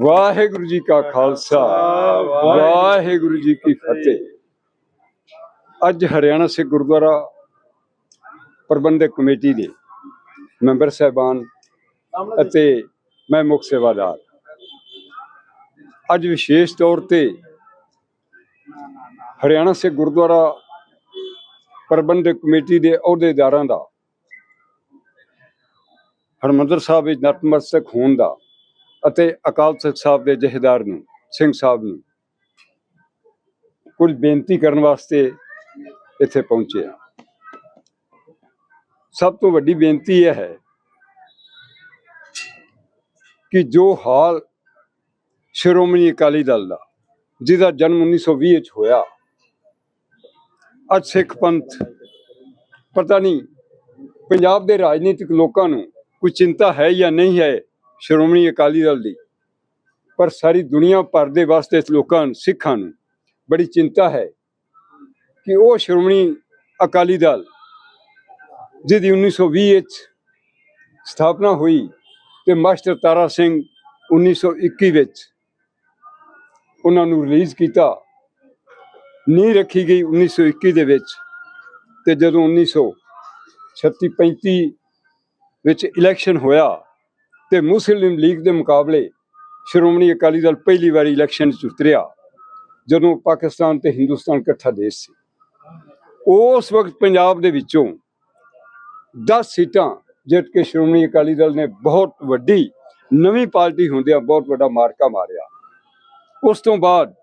ਵਾਹਿਗੁਰੂ ਜੀ ਕਾ ਖਾਲਸਾ, ਵਾਹਿਗੁਰੂ ਜੀ ਕੀ ਫਤਿਹ। ਅੱਜ ਹਰਿਆਣਾ ਸਿੱਖ ਗੁਰਦੁਆਰਾ ਪ੍ਰਬੰਧਕ ਕਮੇਟੀ ਦੇ ਮੈਂਬਰ ਸਹਿਬਾਨ ਅਤੇ ਮੈਂ ਮੁੱਖ ਸੇਵਾਦਾਰ। ਅੱਜ ਵਿਸ਼ੇਸ਼ ਤੌਰ ਤੇ ਹਰਿਆਣਾ ਸਿੱਖ ਗੁਰਦੁਆਰਾ ਪ੍ਰਬੰਧਕ ਕਮੇਟੀ ਦੇ ਅਹੁਦੇਦਾਰਾਂ ਦਾ, ਹਰਮੰਦਰ ਸਾਹਿਬ ਵਿੱਚ ਨਤਮਸਤਕ ਹੋਣ ਦਾ ਅਤੇ ਅਕਾਲ ਤਖਤ ਸਾਹਿਬ ਦੇ ਜਥੇਦਾਰ ਨੂੰ, ਸਿੰਘ ਸਾਹਿਬ ਨੂੰ ਕੁਝ ਬੇਨਤੀ ਕਰਨ ਵਾਸਤੇ ਇੱਥੇ ਪਹੁੰਚੇ ਹਾਂ। ਸਭ ਤੋਂ ਵੱਡੀ ਬੇਨਤੀ ਇਹ ਹੈ ਕਿ ਜੋ ਹਾਲ ਸ਼੍ਰੋਮਣੀ ਅਕਾਲੀ ਦਲ ਦਾ, ਜਿਹਦਾ ਜਨਮ 1920 ਵਿੱਚ ਹੋਇਆ, ਅੱਜ ਸਿੱਖ ਪੰਥ ਪਤਾ ਨਹੀਂ ਪੰਜਾਬ ਦੇ ਰਾਜਨੀਤਿਕ ਲੋਕਾਂ ਨੂੰ ਕੋਈ ਚਿੰਤਾ ਹੈ ਜਾਂ ਨਹੀਂ ਹੈ ਸ਼੍ਰੋਮਣੀ ਅਕਾਲੀ ਦਲ ਦੀ। ਪਰ ਸਾਰੀ ਦੁਨੀਆ ਭਰ ਦੇ ਵਾਸਤੇ ਲੋਕਾਂ ਨੂੰ, ਸਿੱਖਾਂ ਨੂੰ ਬੜੀ ਚਿੰਤਾ ਹੈ ਕਿ ਉਹ ਸ਼੍ਰੋਮਣੀ ਅਕਾਲੀ ਦਲ ਜਿਹਦੀ 1920 ਵਿੱਚ ਸਥਾਪਨਾ ਹੋਈ ਤੇ ਮਾਸਟਰ ਤਾਰਾ ਸਿੰਘ 1921 ਵਿੱਚ ਉਹਨਾਂ ਨੂੰ ਰਿਲੀਜ਼ ਕੀਤਾ। ਨਹੀਂ ਰੱਖੀ ਗਈ 1921 ਦੇ ਵਿੱਚ ਤੇ ਜਦੋਂ 1936 35 ਵਿੱਚ ਇਲੈਕਸ਼ਨ ਹੋਇਆ ਤੇ ਮੁਸਲਿਮ ਲੀਗ ਦੇ ਮੁਕਾਬਲੇ ਸ਼੍ਰੋਮਣੀ ਅਕਾਲੀ ਦਲ ਪਹਿਲੀ ਵਾਰੀ ਇਲੈਕਸ਼ਨ 'ਚ ਉਤਰਿਆ, ਜਦੋਂ ਪਾਕਿਸਤਾਨ ਤੇ ਹਿੰਦੁਸਤਾਨ ਇਕੱਠਾ ਦੇਸ਼ ਸੀ। ਉਸ ਵਕਤ ਪੰਜਾਬ ਦੇ ਵਿੱਚੋਂ 10 ਸੀਟਾਂ ਜਿੱਤ ਕੇ ਸ਼੍ਰੋਮਣੀ ਅਕਾਲੀ ਦਲ ਨੇ ਬਹੁਤ ਵੱਡੀ, ਨਵੀਂ ਪਾਰਟੀ ਹੁੰਦਿਆਂ ਬਹੁਤ ਵੱਡਾ ਮਾਰਕਾ ਮਾਰਿਆ। ਉਸ ਤੋਂ ਬਾਅਦ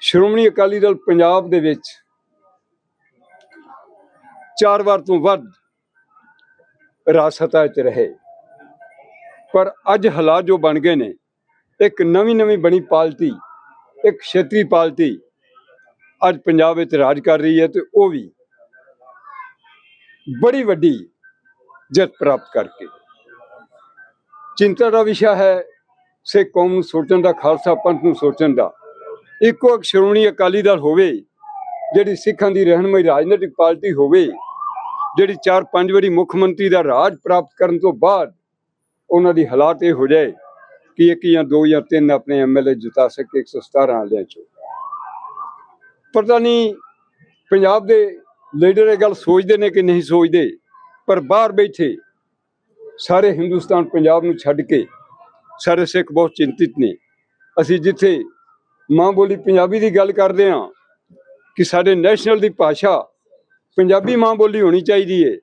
ਸ਼੍ਰੋਮਣੀ ਅਕਾਲੀ ਦਲ ਪੰਜਾਬ ਦੇ ਵਿੱਚ ਚਾਰ ਵਾਰ ਤੋਂ ਵੱਧ ਰਾਸਤਾ ਚ ਰਹੇ। ਪਰ ਅੱਜ ਹਾਲਾਤ ਜੋ ਬਣ ਗਏ ਨੇ, ਇੱਕ ਨਵੀਂ ਨਵੀਂ ਬਣੀ ਪਾਰਟੀ ਇੱਕ ਖੇਤਰੀ ਪਾਰਟੀ ਅੱਜ ਪੰਜਾਬ ਵਿੱਚ ਰਾਜ ਕਰ ਰਹੀ ਹੈ ਤੇ ਉਹ ਵੀ ਬੜੀ ਵੱਡੀ ਜਿੱਤ ਪ੍ਰਾਪਤ ਕਰਕੇ। ਚਿੰਤਾ ਦਾ ਵਿਸ਼ਾ ਹੈ ਸਿੱਖ ਕੌਮ ਨੂੰ ਸੋਚਣ ਦਾ, ਖਾਲਸਾ ਪੰਥ ਨੂੰ ਸੋਚਣ ਦਾ। ਇੱਕੋ ਇੱਕ ਸ਼੍ਰੋਮਣੀ ਅਕਾਲੀ ਦਲ ਹੋਵੇ, ਜਿਹੜੀ ਸਿੱਖਾਂ ਦੀ ਰਹਿਨਮਾਈ ਰਾਜਨੀਤਿਕ ਪਾਰਟੀ ਹੋਵੇ, ਜਿਹੜੀ 4-5 ਵਾਰੀ ਮੁੱਖ ਮੰਤਰੀ ਦਾ ਰਾਜ ਪ੍ਰਾਪਤ ਕਰਨ ਤੋਂ ਬਾਅਦ ਉਹਨਾਂ ਦੀ ਹਾਲਾਤ ਇਹ ਹੋ ਜਾਏ ਕਿ ਇੱਕ ਜਾਂ ਦੋ ਜਾਂ ਤਿੰਨ ਆਪਣੇ ਐਮਐਲਏ ਜਿਤਾ ਸਕੇ 117 ਵਾਲਿਆਂ ਚੋਂ। ਪਤਾ ਨਹੀਂ ਪੰਜਾਬ ਦੇ ਲੀਡਰ ਇਹ ਗੱਲ ਸੋਚਦੇ ਨੇ ਕਿ ਨਹੀਂ ਸੋਚਦੇ, ਪਰ ਬਾਹਰ ਬੈਠੇ ਸਾਰੇ ਹਿੰਦੁਸਤਾਨ ਪੰਜਾਬ ਨੂੰ ਛੱਡ ਕੇ ਸਾਰੇ ਸਿੱਖ ਬਹੁਤ ਚਿੰਤਿਤ ਨੇ। ਅਸੀਂ ਜਿੱਥੇ ਮਾਂ ਬੋਲੀ ਪੰਜਾਬੀ ਦੀ ਗੱਲ ਕਰਦੇ ਹਾਂ ਕਿ ਸਾਡੇ ਨੈਸ਼ਨਲ ਦੀ ਭਾਸ਼ਾ ਪੰਜਾਬੀ ਮਾਂ ਬੋਲੀ ਹੋਣੀ ਚਾਹੀਦੀ ਹੈ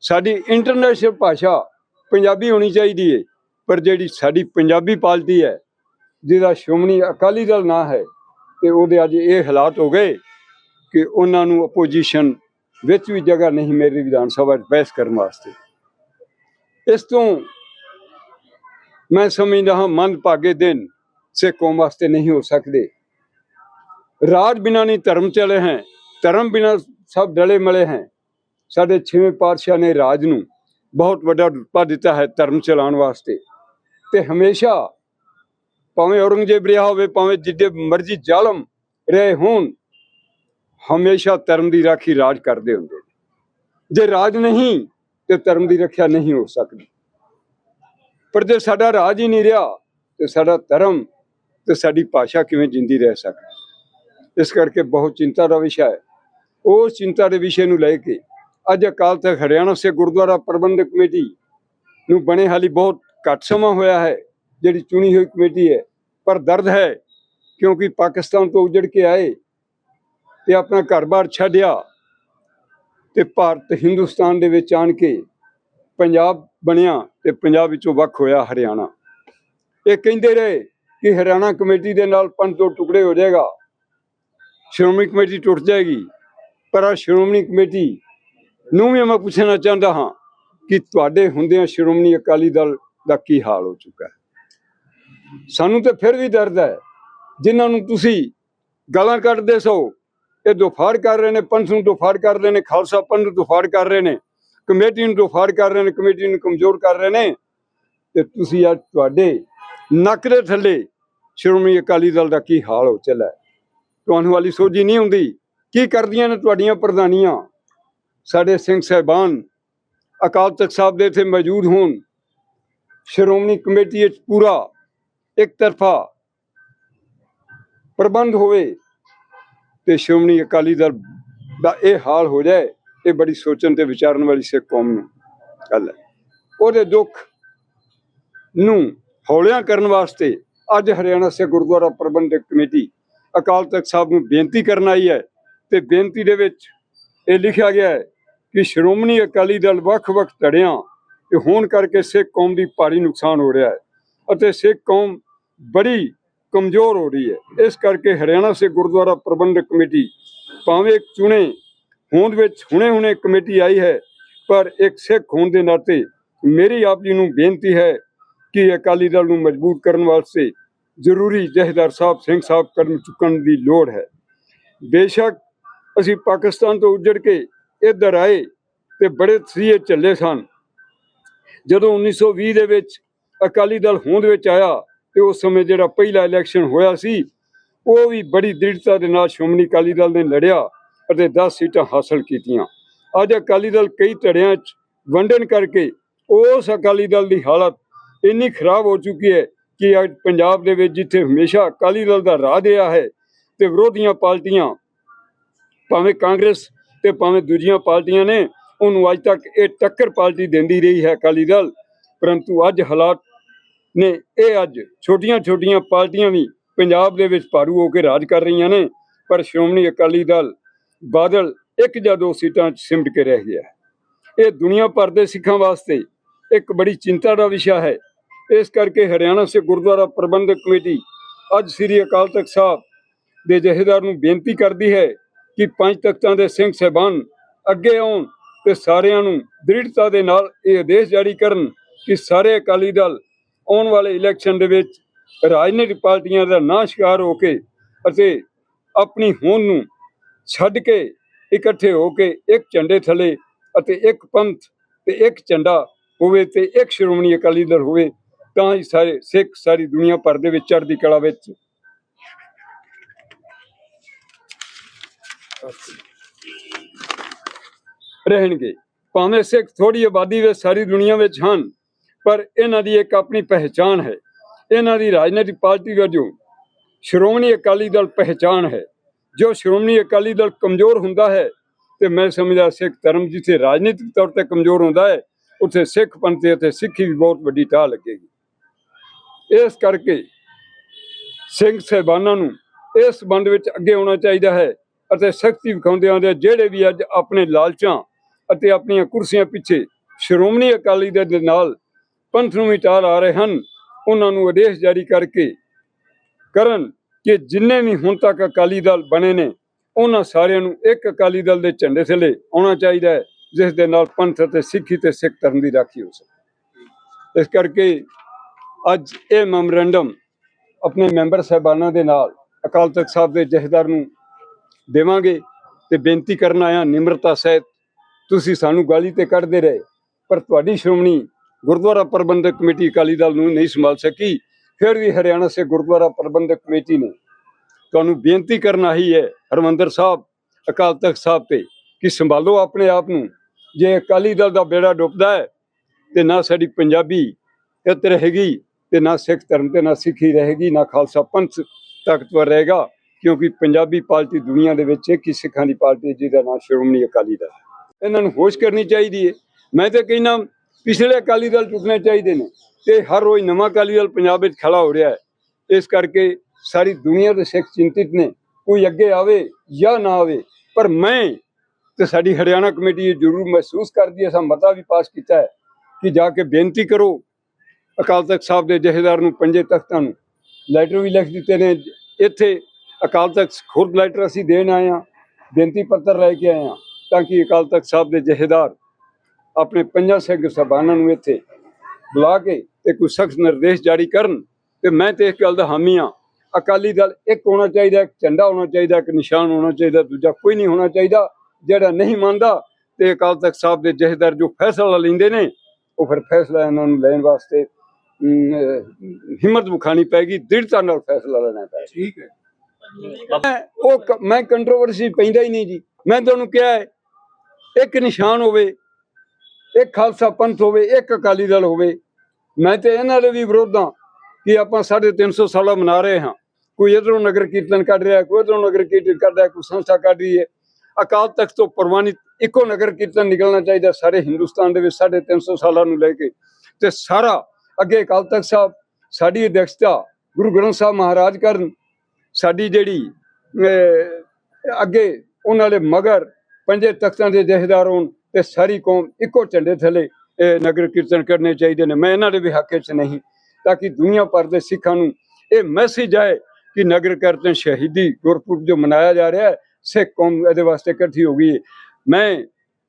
ਸਾਡੀ ਇੰਟਰਨੈਸ਼ਨਲ ਭਾਸ਼ਾ ਪੰਜਾਬੀ ਹੋਣੀ ਚਾਹੀਦੀ ਹੈ ਪਰ ਜਿਹੜੀ ਸਾਡੀ ਪੰਜਾਬੀ ਪਾਰਟੀ ਹੈ ਜਿਹਦਾ ਸ਼੍ਰੋਮਣੀ ਅਕਾਲੀ ਦਲ ਨਾਂ ਹੈ, ਤੇ ਉਹਦੇ ਅੱਜ ਇਹ ਹਾਲਾਤ ਹੋ ਗਏ ਕਿ ਉਹਨਾਂ ਨੂੰ ਆਪੋਜੀਸ਼ਨ ਵਿੱਚ ਵੀ ਜਗ੍ਹਾ ਨਹੀਂ ਮੇਰੀ ਵਿਧਾਨ ਸਭਾ 'ਚ ਬਹਿਸ ਕਰਨ ਵਾਸਤੇ। ਇਸ ਤੋਂ ਮੈਂ ਸਮਝਦਾ ਹਾਂ ਮਨ ਭਾਗੇ ਦਿਨ ਸੇ ਕੌਮ ਵਾਸਤੇ ਨਹੀਂ ਹੋ ਸਕਦੇ। ਰਾਜ ਬਿਨਾ ਨਹੀਂ ਧਰਮ ਚਲੇ ਹੈ, ਧਰਮ ਬਿਨਾ ਸਭ ਡਲੇ ਮਲੇ ਹੈ। ਸਾਡੇ ਛੇਵੇਂ ਪਾਤਸ਼ਾਹ ਨੇ ਰਾਜ ਨੂੰ ਬਹੁਤ ਵੱਡਾ ਰੁਤਬਾ ਦਿੱਤਾ ਹੈ ਧਰਮ ਚਲਾਉਣ ਵਾਸਤੇ। ਤੇ ਹਮੇਸ਼ਾ ਭਾਵੇਂ ਔਰੰਗਜ਼ੇਬ ਰਿਹਾ ਹੋਵੇ, ਭਾਵੇਂ ਜਿੱਡੇ ਮਰਜ਼ੀ ਜ਼ਾਲਮ ਰਹੇ ਹੋਣ, ਹਮੇਸ਼ਾ ਧਰਮ ਦੀ ਰਾਖੀ ਰਾਜ ਕਰਦੇ ਹੁੰਦੇ ਜੇ ਰਾਜ ਨਹੀਂ, ਤੇ ਧਰਮ ਦੀ ਰੱਖਿਆ ਨਹੀਂ ਹੋ ਸਕਦੀ। ਪਰ ਜੇ ਸਾਡਾ ਰਾਜ ਹੀ ਨਹੀਂ ਰਿਹਾ, ਤੇ ਸਾਡਾ ਧਰਮ ਤੇ ਸਾਡੀ ਭਾਸ਼ਾ ਕਿਵੇਂ ਜਿੰਦੀ ਰਹਿ ਸਕਦੀ? ਇਸ ਕਰਕੇ ਬਹੁਤ ਚਿੰਤਾ ਦਾ ਵਿਸ਼ਾ ਹੈ। ਉਸ ਚਿੰਤਾ ਦੇ ਵਿਸ਼ੇ ਨੂੰ ਲੈ ਕੇ ਅੱਜ ਅਕਾਲ ਤਖਤ ਹਰਿਆਣਾ ਸੇ ਗੁਰਦੁਆਰਾ ਪ੍ਰਬੰਧਕ ਕਮੇਟੀ ਨੂੰ ਬਣੇ ਹਾਲੀ ਬਹੁਤ ਘੱਟ ਸਮਾਂ ਹੋਇਆ ਹੈ, ਜਿਹੜੀ ਚੁਣੀ ਹੋਈ ਕਮੇਟੀ ਹੈ। ਪਰ ਦਰਦ ਹੈ, ਕਿਉਂਕਿ ਪਾਕਿਸਤਾਨ ਤੋਂ ਉਜੜ ਕੇ ਆਏ ਤੇ ਆਪਣਾ ਘਰ-ਬਾਰ ਛੱਡਿਆ ਤੇ ਭਾਰਤ ਹਿੰਦੁਸਤਾਨ ਦੇ ਵਿੱਚ ਆਣ ਕੇ ਪੰਜਾਬ ਬਣਿਆ ਤੇ ਪੰਜਾਬ ਵਿੱਚੋਂ ਵੱਖ ਹੋਇਆ ਹਰਿਆਣਾ। ਇਹ ਕਹਿੰਦੇ ਰਹੇ ਕਿ ਹਰਿਆਣਾ ਕਮੇਟੀ ਦੇ ਨਾਲ ਪੰਜ ਤੋਂ ਟੁਕੜੇ ਹੋ ਜਾਏਗਾ, ਸ਼੍ਰੋਮਣੀ ਕਮੇਟੀ ਟੁੱਟ ਜਾਏਗੀ, ਪਰ ਆ ਸ਼੍ਰੋਮਣੀ ਕਮੇਟੀ ਨੂੰ ਵੀ ਮੈਂ ਪੁੱਛਣਾ ਚਾਹੁੰਦਾ ਹਾਂ ਕਿ ਤੁਹਾਡੇ ਹੁੰਦਿਆਂ ਸ਼੍ਰੋਮਣੀ ਅਕਾਲੀ ਦਲ ਦਾ ਕੀ ਹਾਲ ਹੋ ਚੁੱਕਾ ਹੈ? ਸਾਨੂੰ ਤੇ ਫਿਰ ਵੀ ਦਰਦ ਹੈ। ਜਿਨ੍ਹਾਂ ਨੂੰ ਤੁਸੀਂ ਗਾਲਾਂ ਕੱਢਦੇ ਸੋ, ਇਹ ਦੁਫਾੜ ਕਰ ਰਹੇ ਨੇ, ਪੰਥ ਨੂੰ ਦੁਫਾੜ ਕਰ ਰਹੇ ਨੇ, ਖਾਲਸਾ ਪੰਥ ਨੂੰ ਦੁਫਾੜ ਕਰ ਰਹੇ ਨੇ, ਕਮੇਟੀ ਨੂੰ ਦੁਫਾੜ ਕਰ ਰਹੇ ਨੇ, ਕਮੇਟੀ ਨੂੰ ਕਮਜ਼ੋਰ ਕਰ ਰਹੇ ਨੇ, ਤੇ ਤੁਸੀਂ ਅੱਜ ਤੁਹਾਡੇ ਨੱਕ ਦੇ ਥੱਲੇ ਸ਼੍ਰੋਮਣੀ ਅਕਾਲੀ ਦਲ ਦਾ ਕੀ ਹਾਲ ਹੋ ਚੱਲਾ ਤੁਹਾਨੂੰ ਵਾਲੀ ਸੋਝੀ ਨਹੀਂ ਹੁੰਦੀ ਕੀ ਕਰਦੀਆਂ ਨੇ ਤੁਹਾਡੀਆਂ ਪ੍ਰਧਾਨੀਆਂ? ਸਾਡੇ ਸਿੰਘ ਸਹਿਬਾਨ ਅਕਾਲ ਤਖਤ ਸਾਹਿਬ ਦੇ ਇੱਥੇ ਮੌਜੂਦ ਹੋਣ, ਸ਼੍ਰੋਮਣੀ ਕਮੇਟੀ ਵਿੱਚ ਪੂਰਾ ਇੱਕ ਤਰਫਾ ਪ੍ਰਬੰਧ ਹੋਵੇ ਤੇ ਸ਼੍ਰੋਮਣੀ ਅਕਾਲੀ ਦਲ ਦਾ ਇਹ ਹਾਲ ਹੋ ਜਾਏ, ਇਹ ਬੜੀ ਸੋਚਣ ਤੇ ਵਿਚਾਰਨ ਵਾਲੀ ਸਿੱਖ ਕੌਮ ਨੂੰ ਗੱਲ ਹੈ। ਉਹਦੇ ਦੁੱਖ ਨੂੰ ਹੌਲਿਆਂ ਕਰਨ ਵਾਸਤੇ ਅੱਜ ਹਰਿਆਣਾ ਸਿੱਖ ਗੁਰਦੁਆਰਾ ਪ੍ਰਬੰਧਕ ਕਮੇਟੀ ਅਕਾਲ ਤਖਤ ਸਾਹਿਬ ਨੂੰ ਬੇਨਤੀ ਕਰਨ ਆਈ ਹੈ ਤੇ ਬੇਨਤੀ ਦੇ ਵਿੱਚ ਇਹ ਲਿਖਿਆ ਗਿਆ ਹੈ ਕਿ ਸ਼੍ਰੋਮਣੀ ਅਕਾਲੀ ਦਲ ਵੱਖ-ਵੱਖ ਧੜਿਆਂ ਤੇ ਹੋਣ ਕਰਕੇ ਸਿੱਖ ਕੌਮ ਦੀ ਭਾਰੀ ਨੁਕਸਾਨ ਹੋ ਰਿਹਾ ਹੈ ਅਤੇ ਸਿੱਖ ਕੌਮ ਬੜੀ ਕਮਜ਼ੋਰ ਹੋ ਰਹੀ ਹੈ। ਇਸ ਕਰਕੇ ਹਰਿਆਣਾ ਸਿੱਖ ਗੁਰਦੁਆਰਾ ਪ੍ਰਬੰਧਕ ਕਮੇਟੀ ਭਾਵੇਂ ਚੁਣੇ, ਹੋਂਦ ਵਿੱਚ ਹੁਣੇ-ਹੁਣੇ ਕਮੇਟੀ ਆਈ ਹੈ, ਪਰ ਇੱਕ ਸਿੱਖ ਹੋਣ ਦੇ ਨਾਤੇ ਮੇਰੀ ਆਪ ਜੀ ਨੂੰ ਬੇਨਤੀ ਹੈ ਕਿ ਅਕਾਲੀ ਦਲ ਨੂੰ ਮਜ਼ਬੂਤ ਕਰਨ ਵਾਸਤੇ ਜ਼ਰੂਰੀ ਜਹੇਦਾਰ ਸਾਹਿਬ ਸਿੰਘ ਸਾਹਿਬ ਕਦਮ ਚੁੱਕਣ ਦੀ ਲੋੜ ਹੈ। ਬੇਸ਼ੱਕ ਅਸੀਂ ਪਾਕਿਸਤਾਨ ਤੋਂ ਉੱਜੜ ਕੇ ਇੱਧਰ ਆਏ ਤੇ ਬੜੇ ਸੀਏ ਚੱਲੇ ਸਨ। ਜਦੋਂ 1920 ਦੇ ਵਿੱਚ ਅਕਾਲੀ ਦਲ ਹੋਂਦ ਵਿੱਚ ਆਇਆ ਤੇ ਉਸ ਸਮੇਂ ਜਿਹੜਾ ਪਹਿਲਾ ਇਲੈਕਸ਼ਨ ਹੋਇਆ ਸੀ, ਉਹ ਵੀ ਬੜੀ ਦ੍ਰਿੜਤਾ ਦੇ ਨਾਲ ਸ਼੍ਰੋਮਣੀ ਅਕਾਲੀ ਦਲ ਨੇ ਲੜਿਆ ਅਤੇ 10 ਸੀਟਾਂ ਹਾਸਲ ਕੀਤੀਆਂ। ਅੱਜ ਅਕਾਲੀ ਦਲ ਕਈ ਧੜਿਆਂ 'ਚ ਵੰਡਣ ਕਰਕੇ ਉਸ ਅਕਾਲੀ ਦਲ ਦੀ ਹਾਲਤ ਇੰਨੀ ਖਰਾਬ ਹੋ ਚੁੱਕੀ ਹੈ ਕਿ ਅੱਜ ਪੰਜਾਬ ਦੇ ਵਿੱਚ ਜਿੱਥੇ ਹਮੇਸ਼ਾ ਅਕਾਲੀ ਦਲ ਦਾ ਰਾਹ ਰਿਹਾ ਹੈ ਤੇ ਵਿਰੋਧੀਆਂ ਪਾਰਟੀਆਂ, ਭਾਵੇਂ ਕਾਂਗਰਸ ਤੇ ਭਾਵੇਂ ਦੂਜੀਆਂ ਪਾਰਟੀਆਂ ਨੇ, ਉਹਨੂੰ ਅੱਜ ਤੱਕ ਇਹ ਟੱਕਰ ਪਾਰਟੀ ਦਿੰਦੀ ਰਹੀ ਹੈ ਅਕਾਲੀ ਦਲ। ਪਰੰਤੂ ਅੱਜ ਹਾਲਾਤ ਨੇ ਇਹ ਅੱਜ ਛੋਟੀਆਂ-ਛੋਟੀਆਂ ਪਾਰਟੀਆਂ ਵੀ ਪੰਜਾਬ ਦੇ ਵਿੱਚ ਭਾਰੂ ਹੋ ਕੇ ਰਾਜ ਕਰ ਰਹੀਆਂ ਨੇ, ਪਰ ਸ਼੍ਰੋਮਣੀ ਅਕਾਲੀ ਦਲ ਬਾਦਲ ਇੱਕ ਜਾਂ ਦੋ ਸੀਟਾਂ 'ਚ ਸਿਮਟ ਕੇ ਰਹਿ ਗਿਆ ਇਹ ਦੁਨੀਆ ਭਰ ਦੇ ਸਿੱਖਾਂ ਵਾਸਤੇ ਇੱਕ ਬੜੀ ਚਿੰਤਾ ਦਾ ਵਿਸ਼ਾ ਹੈ। ਇਸ ਕਰਕੇ ਹਰਿਆਣਾ ਸੇ ਗੁਰਦੁਆਰਾ ਪ੍ਰਬੰਧਕ ਕਮੇਟੀ ਅੱਜ ਸ੍ਰੀ ਅਕਾਲ ਤਖਤ ਸਾਹਿਬ ਦੇ ਜਥੇਦਾਰ ਨੂੰ ਬੇਨਤੀ ਕਰਦੀ ਹੈ ਕਿ ਪੰਜ ਤਖਤਾਂ ਦੇ ਸਿੰਘ ਸਹਿਬਾਨ ਅੱਗੇ ਆਉਣ ਤੇ ਸਾਰਿਆਂ ਨੂੰ ਦ੍ਰਿੜਤਾ ਦੇ ਨਾਲ ਇਹ ਆਦੇਸ਼ ਜਾਰੀ ਕਰਨ ਕਿ ਸਾਰੇ ਅਕਾਲੀ ਦਲ ਆਉਣ ਵਾਲੇ ਇਲੈਕਸ਼ਨ ਦੇ ਵਿੱਚ ਰਾਜਨੀਤਿਕ ਪਾਰਟੀਆਂ ਦਾ ਨਾ ਸ਼ਿਕਾਰ ਹੋ ਕੇ ਅਤੇ ਆਪਣੀ ਹੋਂਦ ਨੂੰ ਛੱਡ ਕੇ ਇਕੱਠੇ ਹੋ ਕੇ ਇੱਕ ਝੰਡੇ ਥੱਲੇ ਅਤੇ ਇੱਕ ਪੰਥ ਤੇ ਇੱਕ ਝੰਡਾ ਹੋਵੇ ਤੇ ਇੱਕ ਸ਼੍ਰੋਮਣੀ ਅਕਾਲੀ ਦਲ ਹੋਵੇ, ਤਾਂ ਹੀ ਸਾਰੇ ਸਿੱਖ ਸਾਰੀ ਦੁਨੀਆ ਭਰ ਦੇ ਵਿੱਚ ਚੜ੍ਹਦੀ ਕਲਾ ਵਿੱਚ ਰਹਿਣਗੇ। ਭਾਵੇਂ ਸਿੱਖ ਥੋੜੀ ਆਬਾਦੀ ਵਿੱਚ ਸਾਰੀ ਦੁਨੀਆ ਵਿੱਚ ਹਨ, ਪਰ ਇਹਨਾਂ ਦੀ ਇੱਕ ਆਪਣੀ ਪਹਿਚਾਨ ਹੈ। ਇਹਨਾਂ ਦੀ ਰਾਜਨੀਤਿਕ ਪਾਰਟੀ ਵਜੋਂ ਸ਼੍ਰੋਮਣੀ ਅਕਾਲੀ ਦਲ ਪਹਿਚਾਨ ਹੈ। ਜੋ ਸ਼੍ਰੋਮਣੀ ਅਕਾਲੀ ਦਲ ਕਮਜ਼ੋਰ ਹੁੰਦਾ ਹੈ ਤੇ ਮੈਂ ਸਮਝਦਾ ਸਿੱਖ ਧਰਮ ਜਿੱਥੇ ਰਾਜਨੀਤਿਕ ਤੌਰ ਤੇ ਕਮਜ਼ੋਰ ਹੁੰਦਾ ਹੈ, ਉੱਥੇ ਸਿੱਖ ਪੰਥੀ ਅਤੇ ਸਿੱਖੀ ਵੀ ਬਹੁਤ ਵੱਡੀ ਟਾਹ ਲੱਗੇਗੀ। ਇਸ ਕਰਕੇ ਸਿੰਘ ਸਹਿਬਾਨਾਂ ਨੂੰ ਇਸ ਸੰਬੰਧ ਵਿੱਚ ਅੱਗੇ ਆਉਣਾ ਚਾਹੀਦਾ ਹੈ ਅਤੇ ਸਖਤੀ ਵਿਖਾਉਂਦੇ ਆਉਂਦੇ ਜਿਹੜੇ ਵੀ ਅੱਜ ਆਪਣੇ ਲਾਲਚਾਂ ਅਤੇ ਆਪਣੀਆਂ ਕੁਰਸੀਆਂ ਪਿੱਛੇ ਸ਼੍ਰੋਮਣੀ ਅਕਾਲੀ ਦਲ ਦੇ ਨਾਲ ਪੰਥ ਨੂੰ ਮਿਟਾ ਲਾ ਰਹੇ ਹਨ, ਉਹਨਾਂ ਨੂੰ ਆਦੇਸ਼ ਜਾਰੀ ਕਰਕੇ ਕਰਨ ਕਿ ਜਿੰਨੇ ਵੀ ਹੁਣ ਤੱਕ ਅਕਾਲੀ ਦਲ ਬਣੇ ਨੇ, ਉਹਨਾਂ ਸਾਰਿਆਂ ਨੂੰ ਇੱਕ ਅਕਾਲੀ ਦਲ ਦੇ ਝੰਡੇ ਥੱਲੇ ਆਉਣਾ ਚਾਹੀਦਾ ਹੈ, ਜਿਸ ਦੇ ਨਾਲ ਪੰਥ ਅਤੇ ਸਿੱਖੀ ਤੇ ਸਿੱਖ ਧਰਮ ਦੀ ਰਾਖੀ ਹੋ ਸਕੇ। ਇਸ ਕਰਕੇ ਅੱਜ ਇਹ ਮੈਮੋਰੈਂਡਮ ਆਪਣੇ ਮੈਂਬਰ ਸਹਿਬਾਨਾਂ ਦੇ ਨਾਲ ਅਕਾਲ ਤਖਤ ਸਾਹਿਬ ਦੇ ਜਥੇਦਾਰ ਨੂੰ ਦੇਵਾਂਗੇ ਤੇ ਬੇਨਤੀ ਕਰਨ ਆਇਆ ਨਿਮਰਤਾ ਸਹਿਤ ਤੁਸੀਂ ਸਾਨੂੰ ਗਾਲੀ ਤੇ ਕੱਢਦੇ ਰਹੇ। ਪਰ ਤੁਹਾਡੀ ਸ਼੍ਰੋਮਣੀ ਗੁਰਦੁਆਰਾ ਪ੍ਰਬੰਧਕ ਕਮੇਟੀ ਅਕਾਲੀ ਦਲ ਨੂੰ ਨਹੀਂ ਸੰਭਾਲ ਸਕੀ, ਫਿਰ ਵੀ ਹਰਿਆਣਾ ਸੇ ਗੁਰਦੁਆਰਾ ਪ੍ਰਬੰਧਕ ਕਮੇਟੀ ਨੇ। ਤੁਹਾਨੂੰ ਬੇਨਤੀ ਕਰਨ ਆਹੀ ਹੈ, ਹਰਮੰਦਰ ਸਾਹਿਬ, ਅਕਾਲ ਤਖਤ ਸਾਹਿਬ ਤੇ, ਕਿ ਸੰਭਾਲੋ ਆਪਣੇ ਆਪ ਨੂੰ। ਜੇ ਅਕਾਲੀ ਦਲ ਦਾ ਬੇੜਾ ਡੁੱਬਦਾ ਹੈ, ਤੇ ਨਾ ਸਾਡੀ ਪੰਜਾਬੀ ਇੱਤ ਰਹੇਗੀ, ਤੇ ਨਾ ਸਿੱਖ ਧਰਮ ਤੇ ਨਾ ਸਿੱਖੀ ਰਹੇਗੀ, ਨਾ ਖਾਲਸਾ ਪੰਥ ਤਾਕਤਵਰ ਰਹੇਗਾ। ਕਿਉਂਕਿ ਪੰਜਾਬੀ ਪਾਰਟੀ ਦੁਨੀਆ ਦੇ ਵਿੱਚ ਇੱਕ ਹੀ ਸਿੱਖਾਂ ਦੀ ਪਾਰਟੀ ਹੈ, ਜਿਹਦਾ ਨਾਮ ਸ਼੍ਰੋਮਣੀ ਅਕਾਲੀ ਦਲ ਹੈ। ਇਹਨਾਂ ਨੂੰ ਹੋਸ਼ ਕਰਨੀ ਚਾਹੀਦੀ ਹੈ। ਮੈਂ ਤਾਂ ਕਹਿੰਦਾ ਪਿਛਲੇ ਅਕਾਲੀ ਦਲ ਟੁੱਟਣੇ ਚਾਹੀਦੇ ਨੇ ਤੇ ਹਰ ਰੋਜ਼ ਨਵਾਂ ਅਕਾਲੀ ਦਲ ਪੰਜਾਬ ਵਿੱਚ ਖੜਾ ਹੋ ਰਿਹਾ ਹੈ। ਇਸ ਕਰਕੇ ਸਾਰੀ ਦੁਨੀਆ ਦੇ ਸਿੱਖ ਚਿੰਤਿਤ ਨੇ, ਕੋਈ ਅੱਗੇ ਆਵੇ ਜਾਂ ਨਾ ਆਵੇ, ਪਰ ਮੈਂ ਤੇ ਸਾਡੀ ਹਰਿਆਣਾ ਕਮੇਟੀ ਇਹ ਜ਼ਰੂਰ ਮਹਿਸੂਸ ਕਰਦੀ ਹੈ ਸਾ ਮਤਾ ਵੀ ਪਾਸ ਕੀਤਾ ਹੈ ਕਿ ਜਾ ਕੇ ਬੇਨਤੀ ਕਰੋ। ਅਕਾਲ ਤਖਤ ਸਾਹਿਬ ਦੇ ਜਥੇਦਾਰ ਨੂੰ, ਪੰਜੇ ਤਖਤਾਂ ਨੂੰ, ਲੈਟਰ ਵੀ ਲਿਖ ਦਿੱਤੇ ਨੇ। ਇੱਥੇ ਅਕਾਲ ਤਖਤ ਖੁਦ ਲੈਟਰ ਅਸੀਂ ਦੇਣ ਆਏ ਹਾਂ, ਬੇਨਤੀ ਪੱਤਰ ਲੈ ਕੇ ਆਏ ਹਾਂ ਤਾਂ ਕਿ ਅਕਾਲ ਤਖਤ ਸਾਹਿਬ ਦੇ ਜਥੇਦਾਰ ਆਪਣੇ ਪੰਜਾਂ ਸਿੰਘ ਸਭਾਨਾਂ ਨੂੰ ਇੱਥੇ ਬੁਲਾ ਕੇ ਤੇ ਕੋਈ ਸਖਤ ਨਿਰਦੇਸ਼ ਜਾਰੀ ਕਰਨ ਤੇ ਮੈਂ ਤੇ ਇਸ ਗੱਲ ਦਾ ਹਾਮੀ ਹਾਂ। ਅਕਾਲੀ ਦਲ ਇੱਕ ਹੋਣਾ ਚਾਹੀਦਾ, ਇੱਕ ਝੰਡਾ ਹੋਣਾ ਚਾਹੀਦਾ, ਇੱਕ ਨਿਸ਼ਾਨ ਹੋਣਾ ਚਾਹੀਦਾ, ਦੂਜਾ ਕੋਈ ਨਹੀਂ ਹੋਣਾ ਚਾਹੀਦਾ, ਜਿਹੜਾ ਨਹੀਂ ਮੰਨਦਾ ਤੇ ਅਕਾਲ ਤਖਤ ਸਾਹਿਬ ਦੇ ਜਥੇਦਾਰ ਜੋ ਫੈਸਲਾ ਲੈਂਦੇ ਨੇ, ਉਹ ਫਿਰ ਫੈਸਲਾ ਇਹਨਾਂ ਨੂੰ ਲੈਣ ਵਾਸਤੇ ਹਿੰਮਤ ਵਿਖਾਣੀ ਪੈਗੀ ਦ੍ਰਿੜਤਾ ਨਾਲ ਫੈਸਲਾ ਲੈਣਾ ਪਏਗਾ ਠੀਕ ਹੈ। ਉਹ ਮੈਂ ਕੰਟਰੋਵਰਸੀ ਪੈਂਦਾ ਹੀ ਨਹੀਂ ਜੀ। ਮੈਂ ਤੁਹਾਨੂੰ ਕਿਹਾ ਇੱਕ ਨਿਸ਼ਾਨ ਹੋਵੇ, ਇੱਕ ਖਾਲਸਾ ਪੰਥ ਹੋਵੇ, ਇੱਕ ਅਕਾਲੀ ਦਲ ਹੋਵੇ, ਮੈਂ ਤੇ ਇਹਨਾਂ ਦੇ ਵੀ ਵਿਰੋਧਾਂ ਕਿ ਆਪਾਂ 350 ਸਾਲਾ ਮਨਾ ਰਹੇ ਹਾਂ। ਕੋਈ ਇਧਰੋਂ ਨਗਰ ਕੀਰਤਨ ਕੱਢ ਰਿਹਾ, ਕੋਈ ਇਧਰੋਂ ਨਗਰ ਕੀਰਤਨ ਕੱਢ ਰਿਹਾ, ਕੋਈ ਸੰਸਥਾ ਕੱਢ ਰਹੀ ਹੈ। ਅਕਾਲ ਤਖਤ ਤੋਂ ਪ੍ਰਵਾਨਿਤ ਇੱਕੋ ਨਗਰ ਕੀਰਤਨ ਨਿਕਲਣਾ ਚਾਹੀਦਾ ਸਾਰੇ ਹਿੰਦੁਸਤਾਨ ਦੇ ਵਿੱਚ 350 ਸਾਲਾਂ ਨੂੰ ਲੈ ਕੇ। ਤੇ ਸਾਰਾ ਅੱਗੇ ਅਕਾਲ ਤਖਤ ਸਾਹਿਬ, ਸਾਡੀ ਅਧਿਕਸ਼ਤਾ ਗੁਰੂ ਗ੍ਰੰਥ ਸਾਹਿਬ ਮਹਾਰਾਜ ਕਰਨ ਸਾਡੀ ਜਿਹੜੀ ਅੱਗੇ ਉਹਨਾਂ ਦੇ ਮਗਰ ਪੰਜੇ ਤਖਤਾਂ ਦੇ ਜਹੇਦਾਰ ਹੋਣ ਤੇ ਸਾਰੀ ਕੌਮ ਇੱਕੋ ਝੰਡੇ ਥੱਲੇ, ਇਹ ਨਗਰ ਕੀਰਤਨ ਕਰਨੇ ਚਾਹੀਦੇ ਨੇ। ਮੈਂ ਇਹਨਾਂ ਦੇ ਵੀ ਹੱਕ 'ਚ ਨਹੀਂ, ਤਾਂ ਕਿ ਦੁਨੀਆ ਭਰ ਦੇ ਸਿੱਖਾਂ ਨੂੰ ਇਹ ਮੈਸੇਜ ਆਏ ਕਿ ਨਗਰ ਕੀਰਤਨ ਸ਼ਹੀਦੀ ਗੁਰਪੁਰਬ ਜੋ ਮਨਾਇਆ ਜਾ ਰਿਹਾ ਹੈ, ਸਿੱਖ ਕੌਮ ਇਹਦੇ ਵਾਸਤੇ ਇਕੱਠੀ ਹੋ ਗਈ ਹੈ। ਮੈਂ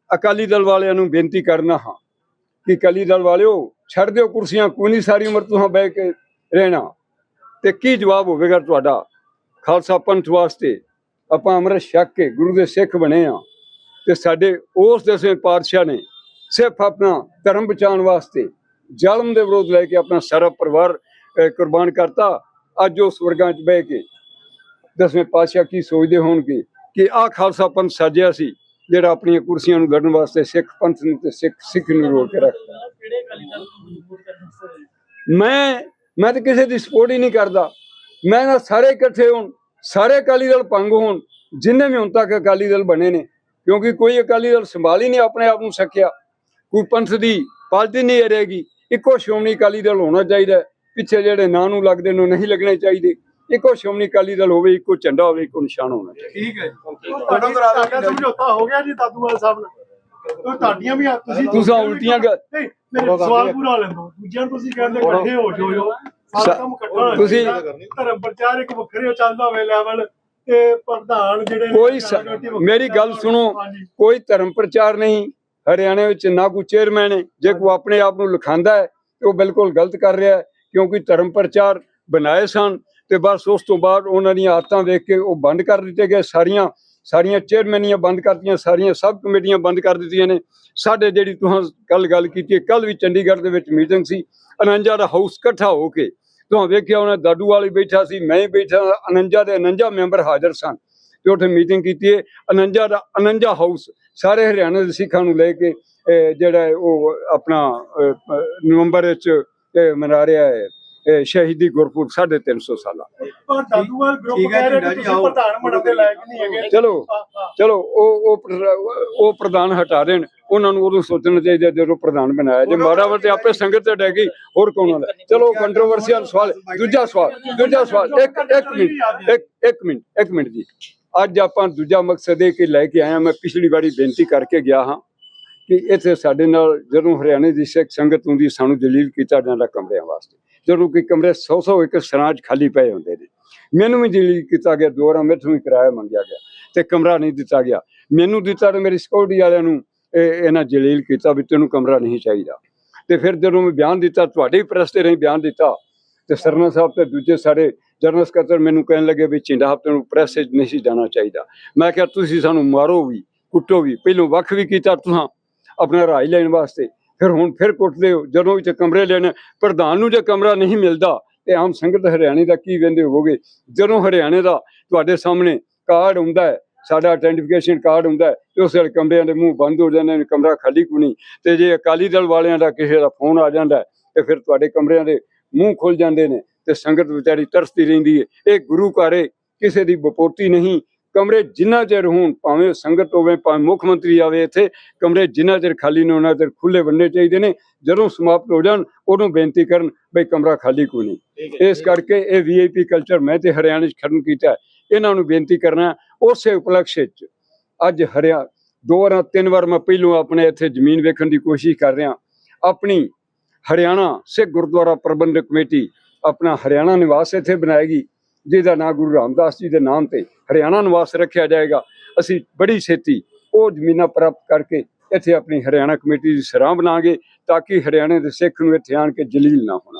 ਅਕਾਲੀ ਦਲ ਵਾਲਿਆਂ ਨੂੰ ਬੇਨਤੀ ਕਰਨਾ ਹਾਂ ਕਿ ਅਕਾਲੀ ਦਲ ਵਾਲਿਓ, ਛੱਡ ਦਿਓ ਕੁਰਸੀਆਂ, ਕੋਈ ਨਹੀਂ, ਸਾਰੀ ਉਮਰ ਤੁਸੀਂ ਬਹਿ ਕੇ ਰਹਿਣਾ। ਤੇ ਕੀ ਜਵਾਬ ਹੋਵੇਗਾ ਤੁਹਾਡਾ? ਖਾਲਸਾ ਪੰਥ ਵਾਸਤੇ ਆਪਾਂ ਅੰਮ੍ਰਿਤ ਛਕ ਕੇ ਗੁਰੂ ਦੇ ਸਿੱਖ ਬਣੇ ਆ ਤੇ ਸਾਡੇ ਉਸ ਦਸਵੇਂ ਪਾਤਸ਼ਾਹ ਨੇ ਸਿਰਫ ਆਪਣਾ ਧਰਮ ਬਚਾਉਣ ਵਾਸਤੇ ਜ਼ਾਲਮ ਦੇ ਵਿਰੋਧ ਲੈ ਕੇ ਆਪਣਾ ਸਾਰਾ ਪਰਿਵਾਰ ਕੁਰਬਾਨ ਕਰਤਾ। ਅੱਜ ਉਹ ਸਵਰਗਾਂ 'ਚ ਬਹਿ ਕੇ ਦਸਵੇਂ ਪਾਤਸ਼ਾਹ ਕੀ ਸੋਚਦੇ ਹੋਣਗੇ ਕਿ ਆਹ ਖਾਲਸਾ ਪੰਥ ਸਾਜਿਆ ਸੀ ਜਿਹੜਾ ਆਪਣੀਆਂ ਕੁਰਸੀਆਂ ਨੂੰ ਲੜਨ ਵਾਸਤੇ ਸਿੱਖ ਪੰਥ ਨੂੰ ਤੇ ਸਿੱਖ ਸਿੱਖ ਨੂੰ ਰੋਕ ਕੇ ਰੱਖਦਾ। ਮੈਂ ਮੈਂ ਤਾਂ ਕਿਸੇ ਦੀ ਸਪੋਰਟ ਹੀ ਨਹੀਂ ਕਰਦਾ। ਮੈਂ ਨਾ ਸਾਰੇ ਇਕੱਠੇ ਹੋਣ ਸਾਰੇ ਅਕਾਲੀ ਦਲ ਭੰਗ ਹੋਣ ਜਿੰਨੇ ਵੀ ਹੁਣ ਤੱਕ ਅਕਾਲੀ ਦਲ ਬਣੇ ਨੇ ਕਿਉਂਕਿ ਕੋਈ ਅਕਾਲੀ ਦਲ ਸੰਭਾਲ ਹੀ ਨਹੀਂ ਆਪਣੇ ਆਪ ਨੂੰ ਸਕਿਆ। ਕੋਈ ਪੰਥ ਦੀ ਪਾਰਟੀ ਨਹੀਂ ਰਹੇਗੀ। ਇੱਕੋ ਸ਼੍ਰੋਮਣੀ ਅਕਾਲੀ ਦਲ ਹੋਣਾ ਚਾਹੀਦਾ। ਪਿੱਛੇ ਜਿਹੜੇ ਨਾਂ ਨੂੰ ਲੱਗਦੇ ਨੇ ਨਹੀਂ ਲੱਗਣੇ ਚਾਹੀਦੇ। ਇੱਕੋ ਸ਼੍ਰੋਮਣੀ ਅਕਾਲੀ ਦਲ ਹੋਵੇ ਇੱਕੋ ਝੰਡਾ ਹੋਵੇ ਇੱਕੋ ਨਿਸ਼ਾਨ ਹੋਣਾ ਚਾਹੀਦਾ। ਠੀਕ ਹੈ ਤੁਹਾਡਾ ਸਮਝੌਤਾ ਹੋ ਗਿਆ ਜੀ ਦਾਦੂਵਾਲ ਸਾਹਿਬ ਨਾਲ। ਤੁਹਾਡੀਆਂ ਵੀ ਤੁਸੀਂ ਤੁਸੀਂ ਉਲਟੀਆਂ ਸਵਾਲ ਪੂਰਾ ਲੈਣ ਦੂਜਿਆਂ ਤੁਸੀਂ ਕਹਿੰਦੇ ਇਕੱਠੇ ਹੋ ਜਾਓ ਕੰਮ ਤੁਸੀਂ-। ਧਰਮ ਪ੍ਰਚਾਰ ਇੱਕ ਵੱਖਰੇ ਚੱਲਦਾ ਹੋਵੇ ਲੈਵਲ ਤੇ ਪ੍ਰਧਾਨ ਜਿਹੜੇ ਕੋਈ ਮੇਰੀ ਗੱਲ ਸੁਣੋ ਕੋਈ ਧਰਮ ਪ੍ਰਚਾਰ ਨਹੀਂ ਹਰਿਆਣੇ ਵਿੱਚ ਨਾ ਕੋਈ ਚੇਅਰਮੈਨ ਹੈ ਜੇ ਕੋਈ ਆਪਣੇ ਆਪ ਨੂੰ ਲਿਖਾਂਦਾ ਹੈ ਤੇ ਉਹ ਬਿਲਕੁਲ ਗਲਤ ਕਰ ਰਿਹਾ ਹੈ ਕਿਉਂਕਿ ਧਰਮ ਪ੍ਰਚਾਰ ਬਣਾਏ ਸਨ ਤੇ ਬਸ ਉਸ ਤੋਂ ਬਾਅਦ ਉਹਨਾਂ ਦੀਆਂ ਆਦਤਾਂ ਵੇਖ ਕੇ ਉਹ ਬੰਦ ਕਰ ਦਿੱਤੇ ਗਏ ਸਾਰੀਆਂ ਸਾਰੀਆਂ ਚੇਅਰਮੈਨੀਆਂ ਬੰਦ ਕਰਤੀਆਂ, ਸਾਰੀਆਂ ਸਬ ਕਮੇਟੀਆਂ ਬੰਦ ਕਰ ਦਿੱਤੀਆਂ ਨੇ। ਸਾਡੇ ਜਿਹੜੀ ਤੁਸੀਂ ਕੱਲ ਗੱਲ ਕੀਤੀ ਕੱਲ ਵੀ ਚੰਡੀਗੜ੍ਹ ਦੇ ਵਿੱਚ ਮੀਟਿੰਗ ਸੀ, ਅਨੰਜਾ ਦਾ ਹਾਊਸ ਇਕੱਠਾ ਹੋ ਕੇ ਤੁਸੀਂ ਵੇਖਿਆ ਉਹਨਾਂ ਦਾਦੂ ਵਾਲੀ ਬੈਠਾ ਸੀ, ਮੈਂ ਹੀ ਬੈਠਾ, ਅਨੰਜਾ ਦੇ ਅਨੰਜਾ ਮੈਂਬਰ ਹਾਜ਼ਰ ਸਨ। ਤੇ ਉੱਥੇ ਮੀਟਿੰਗ ਕੀਤੀ ਹੈ, ਅਨੰਜਾ ਦਾ ਅਨੰਜਾ ਹਾਊਸ ਸਾਰੇ ਹਰਿਆਣਾ ਦੇ ਸਿੱਖਾਂ ਨੂੰ ਲੈ ਕੇ ਜਿਹੜਾ ਹੈ ਉਹ ਆਪਣਾ ਨਵੰਬਰ ਵਿੱਚ ਮਨਾ ਰਿਹਾ ਹੈ। ਸ਼ਹੀਦੀ ਗੁਰਪੁਰਬ 350 ਸਾਲਾ। ਪਰ ਦਾਦੂਵਾਲ ਗਰੁੱਪ ਠੀਕ ਹੈ ਕਹਿ ਰਹੇ ਕਿ ਤੁਸੀਂ। ਪ੍ਰਧਾਨ ਬਣਨ ਦੇ ਲਾਇਕ ਨਹੀਂ ਹੈਗੇ। ਚਲੋ। ਚਲੋ ਉਹ ਉਹ ਪ੍ਰ- ਉਹ ਪ੍ਰਧਾਨ ਹਟਾ ਦੇਣ। ਉਹਨਾਂ ਨੂੰ ਉਦੋਂ ਸੋਚਣਾ ਚਾਹੀਦਾ ਜਦੋਂ ਪ੍ਰਧਾਨ ਬਣਾਇਆ ਜੇ ਮਾੜਾ ਵਾ ਤੇ ਆਪੇ ਸੰਗਤ ਤੇ ਡੈ ਗਈ ਹੋਰ ਕੌਣ ਆਉਂਦਾ? ਚਲੋ ਕੰਟਰੋਵਰਸੀਅਲ ਸਵਾਲ ਦੂਜਾ ਸਵਾਲ ਦੂਜਾ ਸਵਾਲ ਇੱਕ ਇੱਕ ਮਿੰਟ ਇੱਕ ਇੱਕ ਮਿੰਟ ਇੱਕ ਮਿੰਟ ਜੀ। ਅੱਜ ਆਪਾਂ ਦੂਜਾ ਮਕਸਦ ਇਹ ਕਿ ਲੈ ਕੇ ਆਇਆ ਮੈਂ ਪਿਛਲੀ ਵਾਰੀ ਬੇਨਤੀ ਕਰਕੇ ਗਿਆ ਹਾਂ ਕਿ ਇੱਥੇ ਸਾਡੇ ਨਾਲ ਜਦੋਂ ਹਰਿਆਣੇ ਦੀ ਸਿੱਖ ਸੰਗਤ ਹੁੰਦੀ ਸਾਨੂੰ ਦਲੀਲ ਕੀਤਾ ਜਾਂਦਾ ਕਮਰਿਆਂ ਵਾਸਤੇ। ਜਦੋਂ ਕਿ ਕਮਰੇ 100 100 ਇੱਕ ਸਰਾਜ ਖਾਲੀ ਪਏ ਹੁੰਦੇ ਨੇ। ਮੈਨੂੰ ਵੀ ਦਲੀਲ ਕੀਤਾ ਗਿਆ, ਦੋ ਵਾਰਾਂ ਮੈਥੋਂ ਵੀ ਕਿਰਾਇਆ ਮੰਗਿਆ ਗਿਆ ਤੇ ਕਮਰਾ ਨਹੀਂ ਦਿੱਤਾ ਗਿਆ। ਮੈਨੂੰ ਦਿੱਤਾ ਤੇ ਮੇਰੀ ਸਿਕਿਉਰਿਟੀ ਵਾਲਿਆਂ ਨੂੰ ਇਹ- ਇਹਨਾਂ ਜਲੀਲ ਕੀਤਾ ਵੀ ਤੈਨੂੰ ਕਮਰਾ ਨਹੀਂ ਚਾਹੀਦਾ। ਤੇ ਫਿਰ ਜਦੋਂ ਮੈਂ ਬਿਆਨ ਦਿੱਤਾ, ਤੁਹਾਡੇ ਹੀ ਪ੍ਰੈਸ ਤੇ ਨਹੀਂ ਬਿਆਨ ਦਿੱਤਾ, ਤੇ ਸਰਨਾ ਸਾਹਿਬ ਤੇ ਦੂਜੇ ਸਾਡੇ ਜਨਰਲ ਸਕੱਤਰ ਮੈਨੂੰ ਕਹਿਣ ਲੱਗੇ ਵੀ ਚਿੰਡਾ ਹਫ਼ਤੇ ਨੂੰ ਪ੍ਰੈਸ 'ਚ ਨਹੀਂ ਸੀ ਜਾਣਾ ਚਾਹੀਦਾ। ਮੈਂ ਕਿਹਾ, ਤੁਸੀਂ ਸਾਨੂੰ ਮਾਰੋ ਵੀ, ਕੁੱਟੋ ਵੀ, ਪਹਿਲੋਂ ਵੱਖ ਵੀ ਕੀਤਾ ਤੁਸੀਂ, ਆਪਣਾ ਰਾਜ ਲੈਣ ਵਾਸਤੇ। ਫਿਰ ਹੁਣ ਫਿਰ ਕੁੱਟਦੇ ਹੋ। ਜਦੋਂ ਵੀ ਤੇ ਕਮਰੇ ਲੈਣੇ ਪ੍ਰਧਾਨ ਨੂੰ ਜੇ ਕਮਰਾ ਨਹੀਂ ਮਿਲਦਾ ਤੇ ਆਮ ਸੰਗਤ ਹਰਿਆਣੇ ਦਾ ਕੀ ਕਹਿੰਦੇ ਹੋਵੋਗੇ? ਜਦੋਂ ਹਰਿਆਣੇ ਦਾ ਤੁਹਾਡੇ ਸਾਹਮਣੇ ਕਾਰਡ ਹੁੰਦਾ ਹੈ ਸਾਡਾ ਆਇਡੈਂਟੀਫਿਕੇਸ਼ਨ ਕਾਰਡ ਹੁੰਦਾ ਤੇ ਉਸ ਵੇਲੇ ਕਮਰਿਆਂ ਦੇ ਮੂੰਹ ਬੰਦ ਹੋ ਜਾਂਦੇ ਨੇ ਕਮਰਾ ਖਾਲੀ ਕੋਈ ਨਹੀਂ? ਤੇ ਜੇ ਅਕਾਲੀ ਦਲ ਵਾਲਿਆਂ ਦਾ ਕਿਸੇ ਦਾ ਫੋਨ ਆ ਜਾਂਦਾ ਹੈ, ਤੇ ਫਿਰ ਤੁਹਾਡੇ ਕਮਰਿਆਂ ਦੇ ਮੂੰਹ ਖੁੱਲ ਜਾਂਦੇ ਨੇ ਤੇ ਸੰਗਤ ਵਿਚਾਰੀ ਤਰਸਦੀ ਰਹਿੰਦੀ ਹੈ। ਇਹ ਗੁਰੂ ਘਰ ਕਿਸੇ ਦੀ ਬਪੋਤੀ ਨਹੀਂ ਕਮਰੇ ਜਿੰਨਾ ਚਿਰ ਹੋਣ ਭਾਵੇਂ ਸੰਗਤ ਹੋਵੇ ਭਾਵੇਂ ਮੁੱਖ ਮੰਤਰੀ ਆਵੇ ਇੱਥੇ ਕਮਰੇ ਜਿੰਨਾ ਚਿਰ ਖਾਲੀ ਨੇ ਉਹਨਾਂ ਚਿਰ ਖੁੱਲੇ ਬੰਨੇ ਚਾਹੀਦੇ ਨੇ। ਜਦੋਂ ਸਮਾਪਤ ਹੋ ਜਾਣ ਉਦੋਂ ਬੇਨਤੀ ਕਰਨ ਬਈ ਕਮਰਾ ਖਾਲੀ ਕੋਈ ਨਹੀਂ। ਇਸ ਕਰਕੇ ਇਹ ਵੀਆਈਪੀ ਕਲਚਰ ਮੈਂ ਤੇ ਹਰਿਆਣੇ 'ਚ ਖਤਮ ਕੀਤਾ। ਇਹਨਾਂ ਨੂੰ ਬੇਨਤੀ ਕਰਨਾ ਉਸੇ ਉਪਲਕਸ਼ 'ਚ ਅੱਜ ਹਰਿਆ ਦੋ ਵਾਰਾਂ ਤਿੰਨ ਵਾਰ ਮੈਂ ਪਹਿਲੋਂ ਆਪਣੇ ਇੱਥੇ ਜ਼ਮੀਨ ਵੇਖਣ ਦੀ ਕੋਸ਼ਿਸ਼ ਕਰ ਰਿਹਾ ਆਪਣੀ ਹਰਿਆਣਾ ਸਿੱਖ ਗੁਰਦੁਆਰਾ ਪ੍ਰਬੰਧਕ ਕਮੇਟੀ ਆਪਣਾ ਹਰਿਆਣਾ ਨਿਵਾਸ ਇੱਥੇ ਬਣਾਏਗੀ। ਜਿਹਦਾ ਨਾਂ ਗੁਰੂ ਰਾਮਦਾਸ ਜੀ ਦੇ ਨਾਮ ਤੇ ਹਰਿਆਣਾ ਨਿਵਾਸ ਰੱਖਿਆ ਜਾਏਗਾ। ਅਸੀਂ ਬੜੀ ਛੇਤੀ ਉਹ ਜ਼ਮੀਨਾਂ ਪ੍ਰਾਪਤ ਕਰਕੇ ਇੱਥੇ ਆਪਣੀ ਹਰਿਆਣਾ ਕਮੇਟੀ ਦੀ ਸਰਾਂ ਬਣਾਵਾਂਗੇ ਤਾਂ ਕਿ ਹਰਿਆਣੇ ਦੇ ਸਿੱਖ ਨੂੰ ਇੱਥੇ ਆਣ ਕੇ ਜਲੀਲ ਨਾ ਹੋਣਾ।